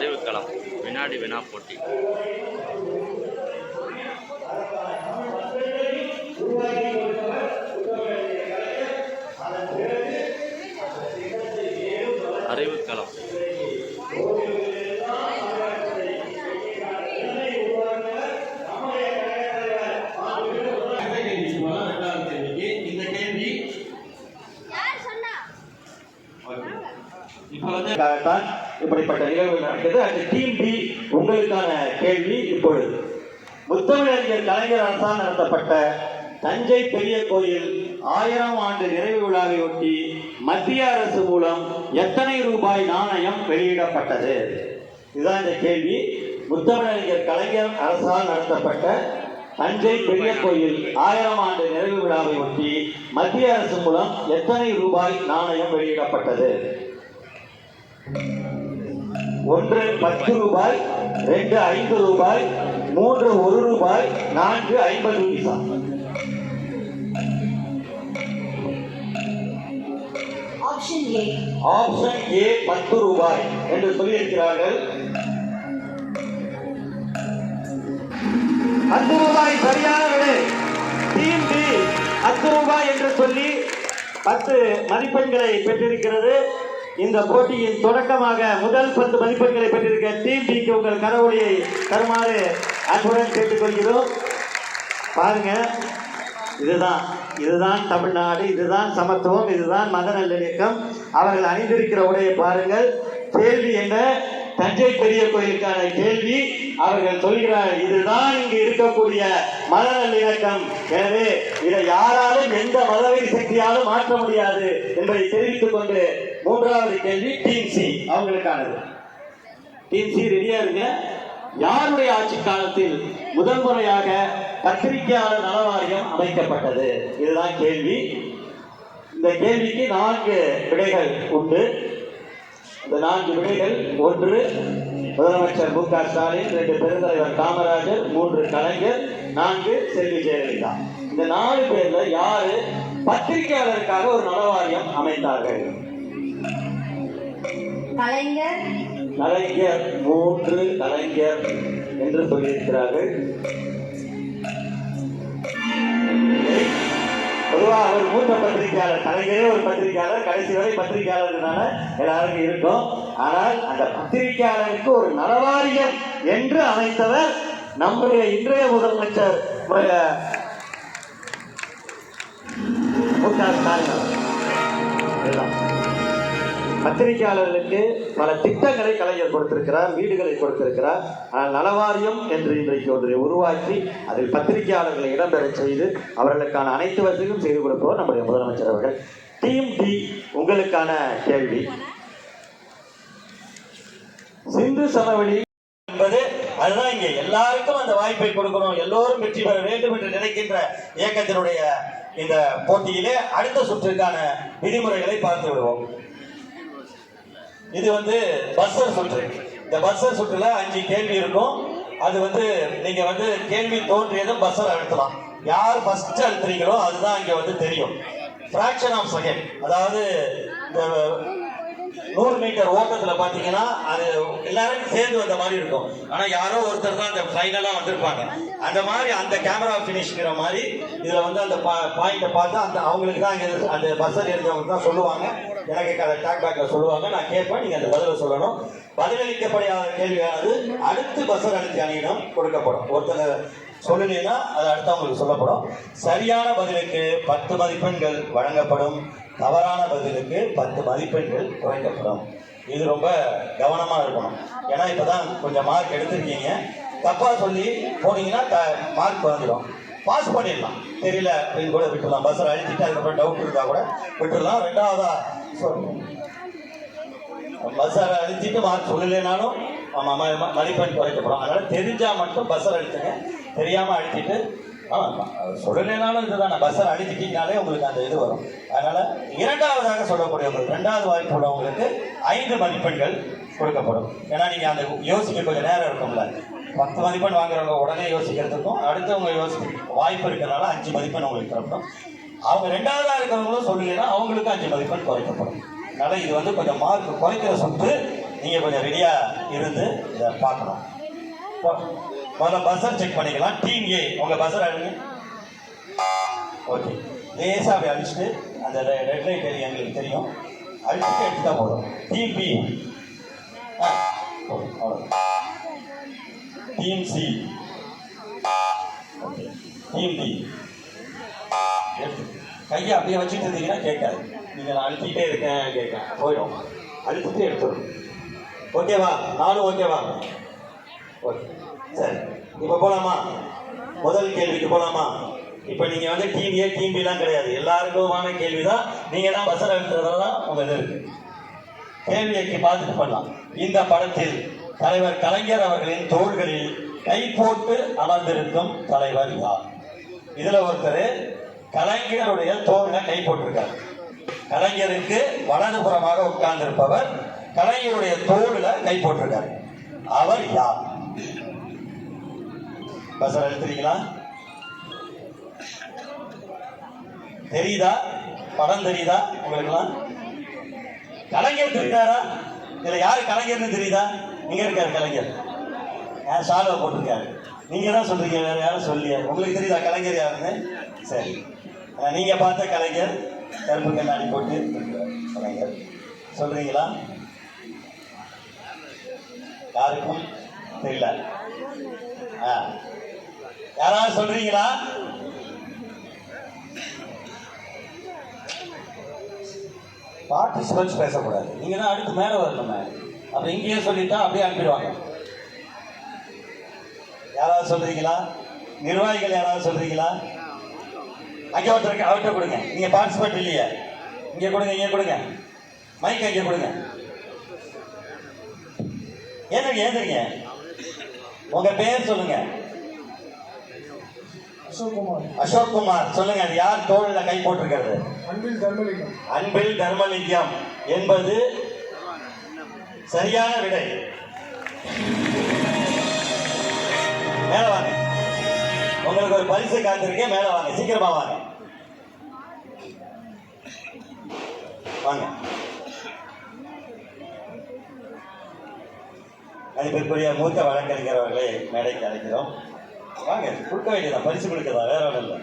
அறிவுக்களம் வினாடி வினா போட்டி. அறிவுக்களம் இந்த கேள்வி யார் சொன்னா தான் இப்படிப்பட்ட நிகழ்வு நடக்குது அந்த டீம் பி உங்களுக்கான கேள்வி இப்பொழுது. முத்தமிழறிஞர் கலைஞர் அரசால் நடத்தப்பட்ட தஞ்சை பெரிய கோயில் ஆயிரம் ஆண்டு நிறைவு விழாவை ஒட்டி மத்திய அரசு மூலம் எத்தனை ரூபாய் நாணயம் வெளியிடப்பட்டது? இதுதான் இந்த கேள்வி. முத்தமிழறிஞர் கலைஞர் அரசால் நடத்தப்பட்ட தஞ்சை பெரிய கோயில் ஆயிரம் ஆண்டு நிறைவு விழாவை ஒட்டி மத்திய அரசு மூலம் எத்தனை ரூபாய் நாணயம் வெளியிடப்பட்டது? ஒன்று பத்து ரூபாய் ரெண்டு ஐந்து ரூபாய் மூன்று ஒரு ரூபாய் நான்கு ஐம்பது பைசா. ஆப்ஷன் ஏ பத்து ரூபாய் என்று சொல்லியிருக்கிறார்கள். பத்து ரூபாய் சரியான விடை டீம் பி பத்து ரூபாய் என்று சொல்லி பத்து மதிப்பெண்களை பெற்றிருக்கிறது. இந்த போட்டியின் தொடக்கமாக முதல் பத்து மதிப்பெண்களை பெற்றிருக்க டீம் பிக்கு உங்கள் கரவொலியை தருமாறு அன்புடன் கேட்டுக்கொள்கிறோம். பாருங்க இதுதான் இதுதான் தமிழ்நாடு இதுதான் சமத்துவம் இதுதான் மத நல்லிணக்கம் அவர்கள் அணிந்திருக்கிற உடையை பாருங்கள். கேள்வி என்ன? தஞ்சை பெரிய கோயிலுக்கான கேள்வி. அவர்கள் சொல்கிறார் இதுதான் இங்கு இருக்கக்கூடிய மத நல்லிணக்கம் எனவே இதை யாராலும் எந்த மதவை சக்தியாலும் மாற்ற முடியாது என்பதை தெரிவித்துக் கொண்டு மூன்றாவது கேள்வி டீம் சி அவங்களுக்கானது. டீம் சி ரெடியா இருங்க. யாருடைய ஆட்சி காலத்தில் முதல் முறையாக பத்திரிகையாளர் நல வாரியம் அமைக்கப்பட்டது? இதுதான் கேள்வி. இந்த கேள்விக்கு நான்கு விடைகள் உண்டு. இந்த நான்கு விடைகள் ஒன்று முதலமைச்சர் மு க ஸ்டாலின் ரெண்டு பெருந்தலைவர் காமராஜர் மூன்று கலைஞர் நான்கு செல்வி ஜெயலலிதா. இந்த நாலு பேர்ல யாரு பத்திரிகையாளருக்காக ஒரு நலவாரியம் அமைத்தார்கள்? கலைஞர். கலைஞர் மூன்று கலைஞர் என்று சொல்லியிருக்கிறார்கள். பொதுவாக அவர் மூத்த பத்திரிகையாளர் கலைஞரே ஒரு பத்திரிகையாளர் கடைசி வரை பத்திரிகையாளர்னால எல்லாருக்கும் இருக்கும். ஆனால் அந்த பத்திரிகையாளருக்கு ஒரு நலவாரியம் என்று அமைத்தவர் நம்முடைய இன்றைய முதலமைச்சர் மு க ஸ்டாலின் அவர்கள். பத்திரிகையாளர்களுக்கு பல திட்டங்களை கலைஞர் கொடுத்திருக்கிறார் வீடுகளை கொடுத்திருக்கிறார். ஆனால் நலவாரியம் என்று இன்றைக்கு ஒன்றை உருவாக்கி அதில் பத்திரிகையாளர்களை இடம்பெறச் செய்து அவர்களுக்கான அனைத்து வசதியும் செய்து கொடுப்பவர் நம்முடைய முதலமைச்சர் அவர்கள். டீம் டி உங்களுக்கான கேள்வி. சிந்து சமவெளி என்பது அதுதான் இங்கே. எல்லாருக்கும் அந்த வாய்ப்பை கொடுக்கணும். எல்லோரும் வெற்றி பெற வேண்டும் என்று நினைக்கின்ற இயக்கத்தினுடைய இந்த போட்டியிலே அடுத்த சுற்றுக்கான விதிமுறைகளை பார்த்து விடுவோம். இது வந்து பஸ்ஸர் சுற்று. இந்த பஸ்ஸர் சுற்றுல அஞ்சு கேள்வி இருக்கும். அது வந்து நீங்க வந்து கேள்வி தோன்றியதும் பஸ்ஸர் அழுத்தலாம். யார் ஃபர்ஸ்ட் அழுத்துறீங்களோ அதுதான் இங்க வந்து தெரியும். ஃபிராக்ஷன் ஆஃப் செகண்ட் அதாவது இந்த நூறு மீட்டர் ஓட்டத்துல பாத்தீங்கன்னா அது எல்லாரும் சேர்ந்து வந்த மாதிரி இருக்கும். ஆனா யாரோ ஒருத்தர் தான் அந்த ஃபைனலா வந்திருப்பாங்க. அந்த மாதிரி அந்த கேமரா பினிஷ்ங்கிற மாதிரி இதுல வந்து அந்த பாயிண்ட பார்த்து அந்த அவங்களுக்கு தான் அந்த பஸ்ஸர் எழுந்தவங்க தான் சொல்லுவாங்க. எனக்கு அதை டாக் பேக்ல சொல்லுவாங்க. நான் கேட்பேன். நீங்க அந்த பதிலை சொல்லணும். பதிலளிக்கப்படாத கேள்வியானது அடுத்து பஸ்ஸர் அழுத்தி அணியிடம் கொடுக்கப்படும். ஒருத்தர் சொல்லலைன்னா அது அடுத்தவங்களுக்கு சொல்லப்படும். சரியான பதிலுக்கு பத்து மதிப்பெண்கள் வழங்கப்படும். தவறான பதிலுக்கு பத்து மதிப்பெண்கள் குறைக்கப்படும். இது ரொம்ப கவனமா இருக்கணும். ஏன்னா இப்பதான் கொஞ்சம் மார்க் எடுத்திருக்கீங்க. தப்பா சொல்லி போனீங்கன்னா மார்க் குறைஞ்சிடும் பாஸ் பண்ணிடலாம். தெரியல அப்படின்னு கூட விட்டுடலாம். பஸ்ஸில் அழிச்சிட்டு அதுக்கப்புறம் டவுட் இருந்தா கூட விட்டுடலாம். ரெண்டாவதா பஸ்ஸரை அழிச்சிட்டு மார்க் சொல்லலைனாலும் மதிப்பெண் குறைக்கப்படும். அதனால தெரிஞ்சா மட்டும் பஸ்ஸர் அழிச்சுங்க தெரியாமல் அழிச்சிட்டு சொல்லலைனாலும் இதுதான். பஸ்ஸில் அழிச்சிட்டீங்கனாலே உங்களுக்கு அந்த இது வரும். அதனால் இரண்டாவதாக சொல்லக்கூடியவங்களுக்கு ரெண்டாவது வாய்ப்பு உள்ளவங்களுக்கு ஐந்து மதிப்பெண்கள் கொடுக்கப்படும். ஏன்னா நீங்கள் அந்த யோசிக்க கொஞ்சம் நேரம் இருக்கும்ல. பத்து மதிப்பெண் வாங்குறவங்க உடனே யோசிக்கிறதுக்கும் அடுத்தவங்க யோசி வாய்ப்பு இருக்கிறனால அஞ்சு மதிப்பெண் உங்களுக்கு தரப்படும். அவங்க ரெண்டாவதாக இருக்கிறவங்களும் சொல்லலைன்னா அவங்களுக்கு அஞ்சு மதிப்பெண் குறைக்கப்படும். அதனால் இது வந்து கொஞ்சம் மார்க் குறைக்கிற சொத்து நீங்கள் கொஞ்சம் ரெடியாக இருந்து இதை பார்க்கணும். போ- முதல்ல பஸ்ஸர் செக் பண்ணிக்கலாம். டீம் ஏ உங்க பஸ்ஸர் அழுங்க ஓகே லேசா அப்படி அடிச்சுட்டு அந்த ரெட் லைட் ஏரியா எங்களுக்கு தெரியும். அடிச்சுட்டு எடுத்துட்டா போதும். Team B team C team D கையை அப்படியே வச்சுட்டு இருந்தீங்கன்னா கேட்காது. நீங்கள் நான் அழுத்திட்டே இருக்கேன் கேட்கேன் போயிடும். அழுத்திட்டு எடுத்துடும் ஓகேவா நானும் ஓகேவா ஓகே சரி இப்போ போலாமா? முதல் கேள்விக்கு போலாமா? இப்போ நீங்க வந்து டீம் ஏ டீம் பிலாம் கிடையாது. எல்லாருக்குமான கேள்வி தான் நீங்க தான் பஸ்ஸர் எழுத்துறதெல்லாம் உங்க இது இருக்கு. கேள்வியை பார்த்துட்டு பண்ணலாம் இந்த படத்தில் தலைவர் கலைஞர் அவர்களின் தோள்களில் கை போட்டு அமர்ந்திருக்கும் தலைவர் யார்? இதுல ஒருத்தர் கலைஞருடைய தோல்ல கை போட்டிருக்காரு. கலைஞருக்கு வலதுபுறமாக உட்கார்ந்திருப்பவர் கலைஞருடைய தோளில் கை போட்டிருக்காரு. அவர் யார்? பசர் எழுத்துறீங்களா தெரியுதா? படம் தெரியுதா? உங்களுக்குலாம் கலைஞர் தெரியுதாரா இதுல யாரு கலைஞர்னு தெரியுதா? இங்க இருக்காரு கலைஞர். யார் ஷாலோ போட்டிருக்காரு. நீங்க தான் சொல்றீங்க? வேற யாரும் சொல்லியா உங்களுக்கு தெரியுதா கலைஞர் யாருன்னு? சரி. நீங்கள் நீங்க பார்த்த கலைஞர் கருப்பு கண்ணாடி போட்டு கலைஞர். சொல்றீங்களா? யாருக்கும் தெரியல. ஆ. யாராவது சொல்றீங்களா? பார்ட்டிசிபென்ட்ஸ் பேசக்கூடாது. நீங்க தான் அடுத்து மேலே வரணுமே. அப்ப இங்கேயே சொல்லிட்டா அப்படியே அனுப்பிடுவாங்க. யாராவது சொல்றீங்களா? நிர்வாகிகள் யாராவது சொல்றீங்களா? அங்கே ஒருத்தருக்கு அவர்கிட்ட கொடுங்க. நீங்க பார்ட்டிசிபேட் இல்லையா. இங்க கொடுங்க இங்க கொடுங்க. மைக் அங்கே கொடுங்க. ஏந்திரிங்க ஏந்திரிங்க உங்க பேர் சொல்லுங்க. அசோக் குமார் சொல்லுங்க அது யார் தோளில் கை போட்டிருக்கிறது? அன்பில் தர்மலிங்கம். அன்பில் தர்மலிங்கம் என்பது சரியான விடை. மேல வாங்க. உங்களுக்கு ஒரு பரிசு காத்திருக்கேன் மேல வாங்க. சீக்கிரமா வாங்க. வாங்க. மதிப்பிற்குரிய மூத்த வழக்கறிஞர் அவர்களை மேடைக்கு அழைக்கிறோம். வாங்க கொடுக்க வேண்டியதான் பரிசு கொடுக்கதான் வேற ஒன்றும் இல்லை.